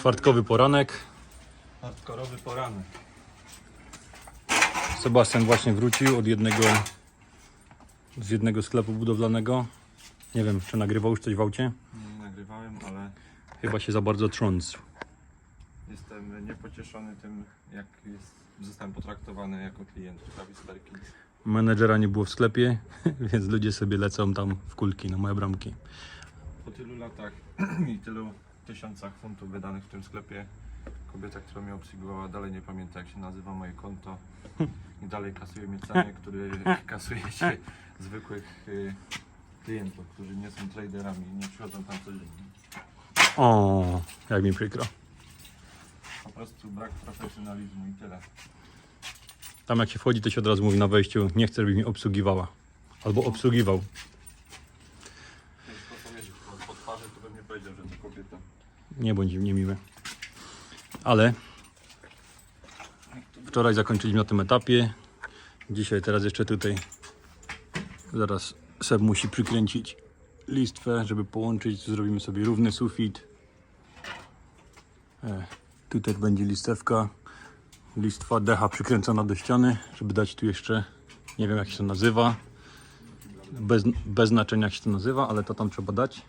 Czwartkowy poranek. Hardkorowy poranek. Sebastian właśnie wrócił od jednego z jednego sklepu budowlanego. Nie wiem, czy nagrywał już coś w aucie. Nie nagrywałem, ale Chyba się za bardzo trząsł. jestem niepocieszony tym, jak jest, zostałem potraktowany jako klient Travis Perkins. Menedżera nie było w sklepie, więc ludzie sobie lecą tam w kulki na moje bramki. Po tylu latach i tylu tysiącach funtów wydanych w tym sklepie, kobieta, która mnie obsługowała, dalej nie pamięta jak się nazywa moje konto i dalej kasuje mi ceny, który kasuje się zwykłych y, klientów, którzy nie są traderami i nie przychodzą tam codziennie. O, jak mi przykro. Po prostu brak profesjonalizmu i tyle. Tam jak się wchodzi, to się od razu mówi na wejściu, nie chcę, żeby mi obsługiwała. Albo obsługiwał. Jeśli to powiedzieć po, po twarzy, to bym nie powiedział, że to kobieta. Nie bądź niemiły. Ale wczoraj zakończyliśmy na tym etapie. Dzisiaj teraz jeszcze tutaj zaraz Seb musi przykręcić listwę, żeby połączyć. Zrobimy sobie równy sufit. E, tutaj będzie listewka. Listwa decha przykręcona do ściany, żeby dać tu jeszcze, nie wiem jak się to nazywa. Bez, bez znaczenia jak się to nazywa, ale to tam trzeba dać.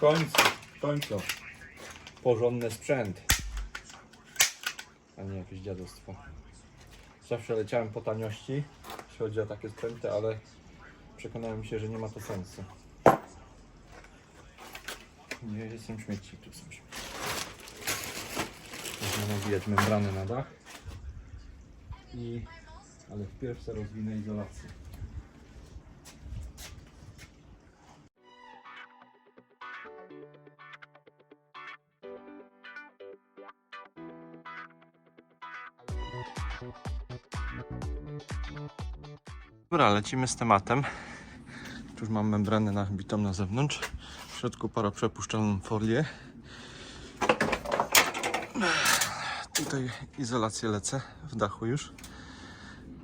W końcu, w końcu. Porządny sprzęt. A nie jakieś dziadostwo. Zawsze leciałem po taniości, jeśli chodzi o takie sprzęty, ale przekonałem się, że nie ma to sensu. Nie, jestem śmieci, tu są śmieci. Można nawijać membrany na dach. I... Ale wpierw sobie rozwinę izolację. Dobra, lecimy z tematem. Tu już mam membranę nabitą na zewnątrz. W środku paraprzepuszczalną folię. Tutaj izolację lecę w dachu już.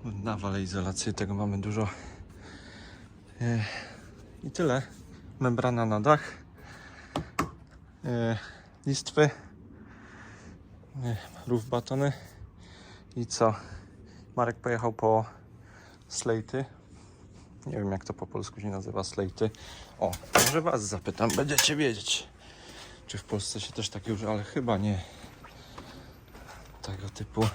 Nawalę izolację, tego mamy dużo. E, I tyle. Membrana na dach. E, Listwy. E, Rów batony. I co? Marek pojechał po slejty. Nie wiem jak to po polsku się nazywa slejty. O, może was zapytam, będziecie wiedzieć. Czy w Polsce się też takie używa, ale chyba nie. Tego typu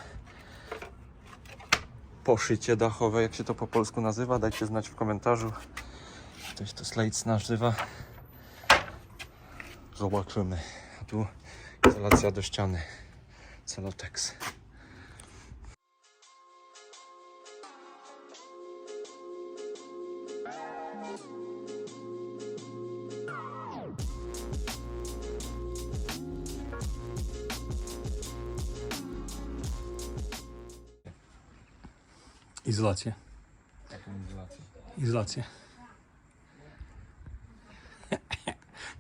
poszycie dachowe, jak się to po polsku nazywa, dajcie znać w komentarzu. Ktoś to slates nazywa. Zobaczymy. A tu izolacja do ściany. Celotex. Izolację. Taką izolację. Izolację.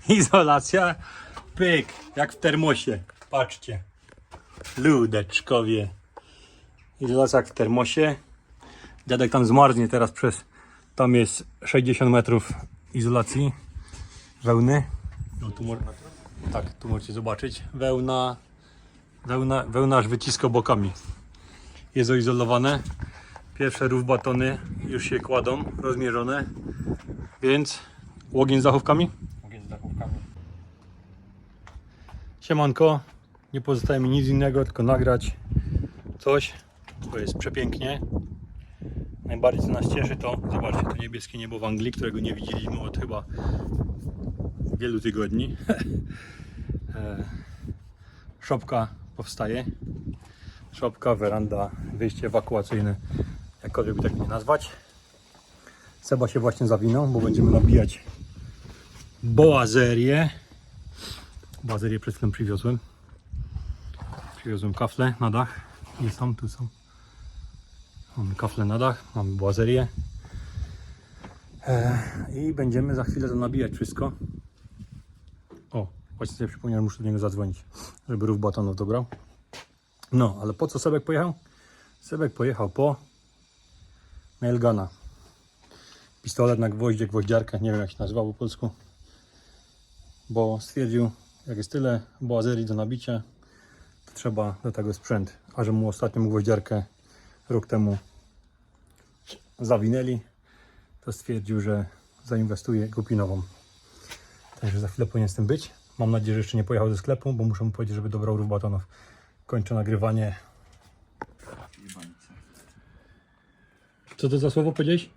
Izolacja. Pyk, jak w termosie. Patrzcie. Ludeczkowie. Izolacja jak w termosie. Dziadek tam zmarznie teraz przez... Tam jest 60 metrów izolacji. Wełny. No tu tak, tu możecie zobaczyć. Wełna. Wełna, wełna aż wyciska bokami. Jest oizolowane. Pierwsze rów batony już się kładą, rozmierzone, więc ogień z dachówkami. Ogień z dachówkami. Siemanko, nie pozostaje mi nic innego, tylko nagrać coś, bo jest przepięknie. Najbardziej co nas cieszy to, zobaczcie, to niebieskie niebo w Anglii, którego nie widzieliśmy od chyba wielu tygodni. E, Szopka powstaje. Szopka, weranda, wyjście ewakuacyjne, jakkolwiek by tak nie nazwać. Seba się właśnie zawinął, bo będziemy nabijać boazerię. Boazerię przed chwilą przywiozłem. Przywiozłem kafle na dach. Nie są, tu są. Mamy kafle na dach, mamy błazerię. E, I będziemy za chwilę to nabijać wszystko. O, właśnie sobie przypomniałem, muszę do niego zadzwonić, żeby rów batonów dobrał. No, ale po co Sebek pojechał? Sebek pojechał po nailguna. Pistolet na gwoździe, gwoździarkę, nie wiem jak się nazywa po polsku. Bo stwierdził, jak jest tyle boazerii do nabicia, to trzeba do tego sprzęt. A że mu ostatnią gwoździarkę rok temu zawinęli, to stwierdził, że zainwestuje i kupi nową. Także za chwilę powinien z tym być. Mam nadzieję, że jeszcze nie pojechał ze sklepu, bo muszę mu powiedzieć, żeby dobrał rów batonów. Kończę nagrywanie. Co to za słowo powiedziałeś?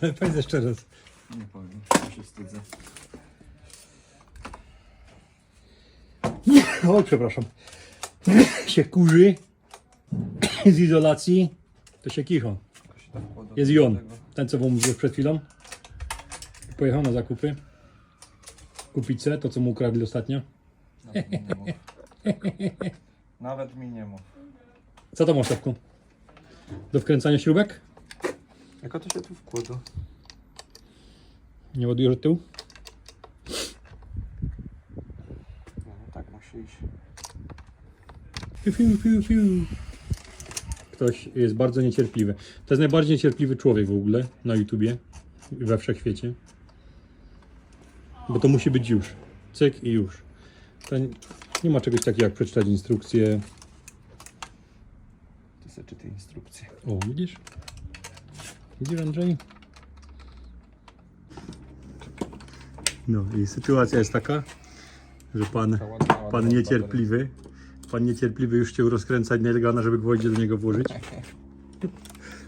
Powiedz jeszcze raz. Nie powiem, ja się wstydzę. O, przepraszam. się kurzy z izolacji, to się kichą. Jest i on, ten co wam mówiłem przed chwilą. Pojechał na zakupy. Kupić se, to co mu ukradli ostatnio. Nawet mi nie mów. Nawet mi nie mów. Co to masz Stawku? Do wkręcania śrubek? Jako to się tu wkłada? Nie ładujesz od tyłu? No, tak musi iść. Fiu, fiu, fiu, fiu. Ktoś jest bardzo niecierpliwy. To jest najbardziej niecierpliwy człowiek w ogóle na YouTubie i we wszechświecie. Bo to musi być już. Cyk i już. To nie- nie ma czegoś takiego jak przeczytać instrukcję. Ty sobie czytaj instrukcje. O, widzisz? Widzisz Andrzej? No i sytuacja jest taka, że pan, pan niecierpliwy, pan niecierpliwy już chciał rozkręcać nailguna, żeby gwoździe do niego włożyć.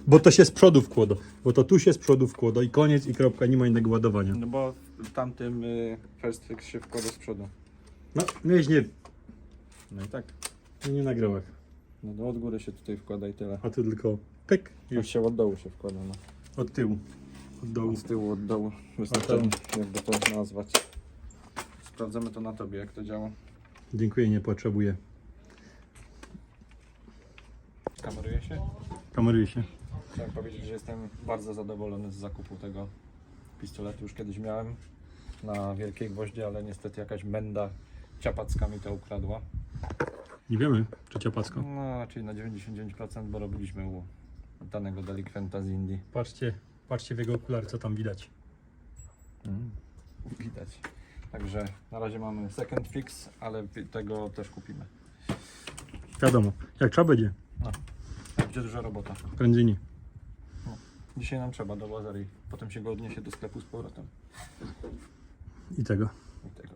Bo to się z przodu wkłada, bo to tu się z przodu wkłada i koniec i kropka, nie ma innego ładowania. No bo w tamtym y, First Fix się wkłada z przodu. No, miałeś nie, No i tak. nie nagrałeś, No do od góry się tutaj wkłada i tyle. a tu tylko pyk, Już już się od dołu się wkłada, no. od tyłu, od dołu. Z tyłu, od dołu. Wystarczy, jakby to nazwać. Sprawdzamy to na tobie, jak to działa. Dziękuję, nie potrzebuję. Kameruje się? Kameruję się. Chciałem powiedzieć, że jestem bardzo zadowolony z zakupu tego pistoletu. Już kiedyś miałem na wielkiej gwoździe, ale niestety jakaś menda ciapacka mi to ukradła. Nie wiemy, czy ciapacko. No, czyli na 99%, bo robiliśmy u danego delikwenta z Indii. Patrzcie, patrzcie w jego okulary, co tam widać. Widać. Także na razie mamy second fix, ale tego też kupimy. Wiadomo, jak trzeba będzie, Będzie duża robota. prędzej nie. Dzisiaj nam trzeba do bazarii. Potem się go odniesie do sklepu z powrotem. I tego. I tego.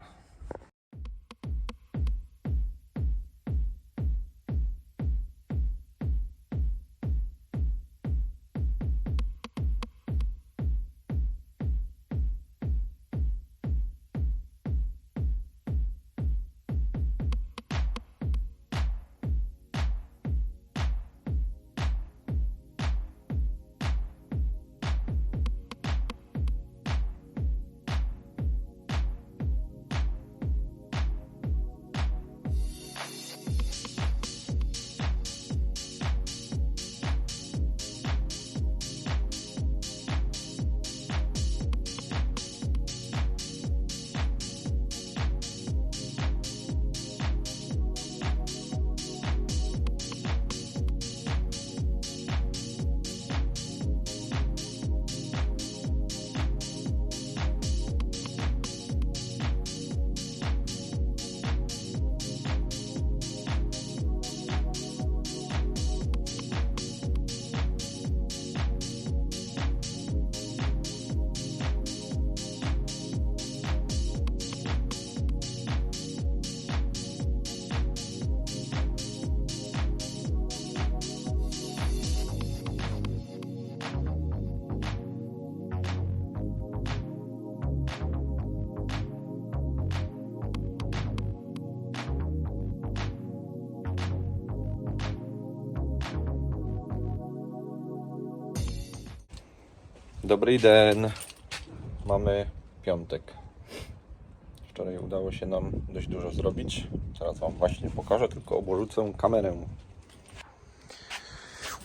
Dobry den. Mamy piątek. Wczoraj udało się nam dość dużo zrobić. Zaraz Wam właśnie pokażę, tylko oborzucę kamerę.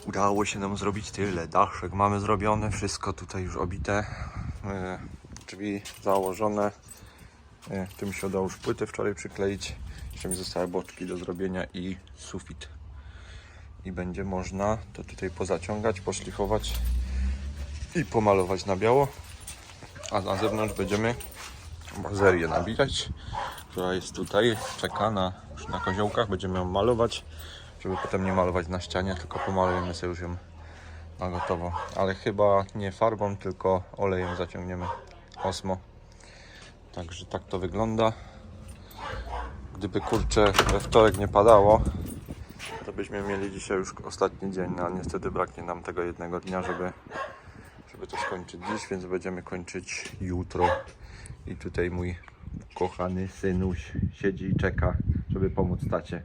Udało się nam zrobić tyle. Daszek mamy zrobione, wszystko tutaj już obite. E, Drzwi założone. E, Tu mi się udało już płyty wczoraj przykleić. Jeszcze mi zostały boczki do zrobienia i sufit. I będzie można to tutaj pozaciągać, poszlifować i pomalować na biało. A na zewnątrz będziemy bazerię nabijać, która jest tutaj, czeka na, na koziołkach. Będziemy ją malować, żeby potem nie malować na ścianie, tylko pomalujemy sobie już ją na gotowo. Ale chyba nie farbą, tylko olejem zaciągniemy osmo. Także tak to wygląda. Gdyby kurczę we wtorek nie padało, to byśmy mieli dzisiaj już ostatni dzień, no, ale niestety braknie nam tego jednego dnia, żeby, żeby to skończyć dziś, więc będziemy kończyć jutro. I tutaj mój kochany synuś siedzi i czeka, żeby pomóc tacie.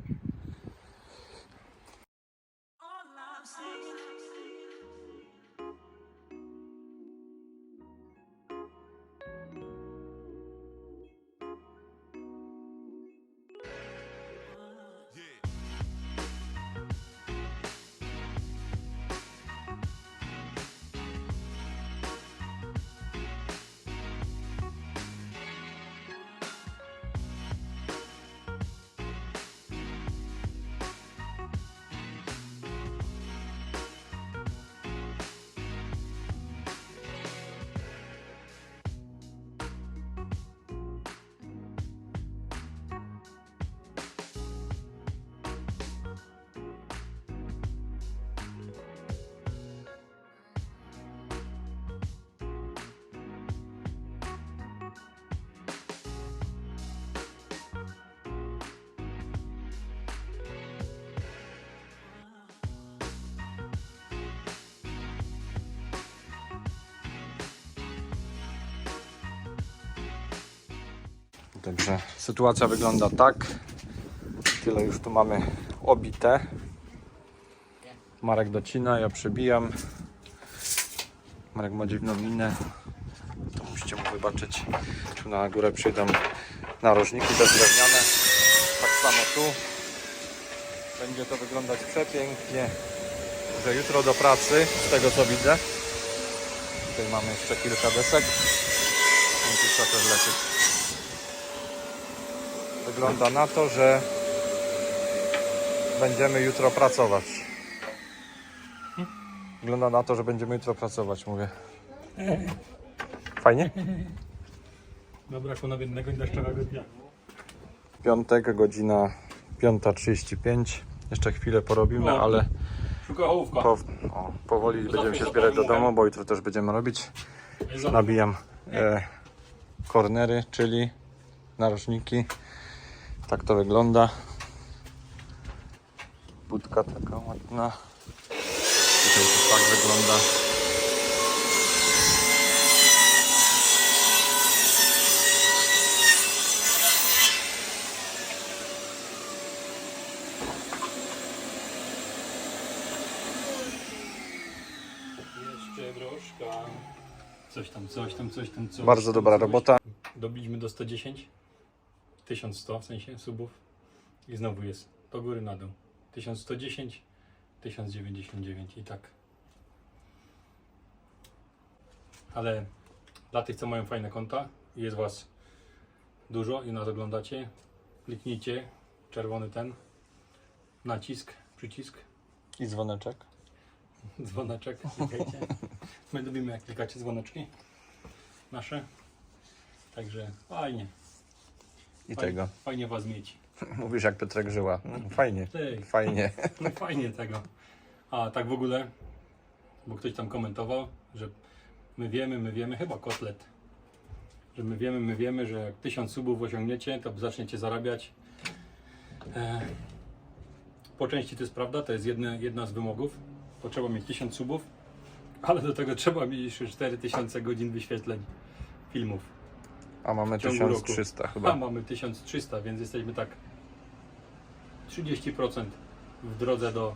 Dobrze, sytuacja wygląda tak. Tyle już tu mamy obite. Marek docina, ja przebijam. Marek ma dziwną minę. To musicie mu wybaczyć. Tu na górę przyjdą narożniki te drewniane. Tak samo tu. Będzie to wyglądać przepięknie. Że jutro do pracy, z tego co widzę. Tutaj mamy jeszcze kilka desek. Więc trzeba też lecieć. Wygląda na to, że będziemy jutro pracować. Wygląda na to, że będziemy jutro pracować, mówię. Fajnie? Zabrakło nam jednego deszczowego dnia. Piątek, godzina 5.35. Jeszcze chwilę porobimy, O. ale po, o, powoli będziemy się zbierać do domu, bo jutro też będziemy robić. Nabijam e, kornery, czyli narożniki. Tak to wygląda. Budka taka ładna. Tutaj to tak wygląda. Jeszcze broszka. Coś tam, coś tam, coś tam, coś Bardzo dobra robota. Dobiliśmy do 110. 1100 w sensie subów. I znowu jest do góry na dół. 1110, 1099 i tak. Ale dla tych, co mają fajne konta jest Was dużo i nas oglądacie, kliknijcie czerwony ten nacisk, przycisk I dzwoneczek. dzwoneczek, klikajcie. My lubimy jak klikacie dzwoneczki nasze. Także fajnie, I tego. fajnie was mieć. Mówisz jak Piotrek żyła. Mm, Fajnie. Fajnie. no fajnie tego. A tak w ogóle, bo ktoś tam komentował, że my wiemy, my wiemy, chyba kotlet, że my wiemy, my wiemy, że jak tysiąc subów osiągniecie, to zaczniecie zarabiać. E, po części to jest prawda, to jest jedna, jedna z wymogów. Potrzeba mieć tysiąc subów, ale do tego trzeba mieć jeszcze 4000 godzin wyświetleń filmów. A mamy W ciągu roku. 1300 A chyba. mamy 1300, więc jesteśmy tak 30% w drodze do,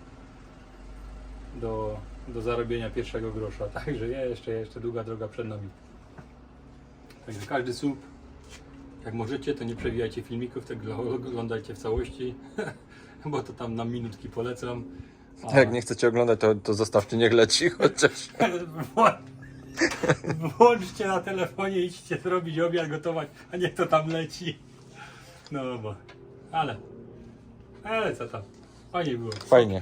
do, do zarobienia pierwszego grosza. Także jeszcze, jeszcze długa droga przed nami. Także każdy sub, jak możecie, to nie przewijajcie filmików, tak oglądajcie w całości, bo to tam na minutki polecam. Jak nie chcecie oglądać, to, to zostawcie, niech leci chociaż. Włączcie na telefonie, idźcie zrobić obiad, gotować, a niech to tam leci. No bo, ale, ale co tam, fajnie było. Fajnie.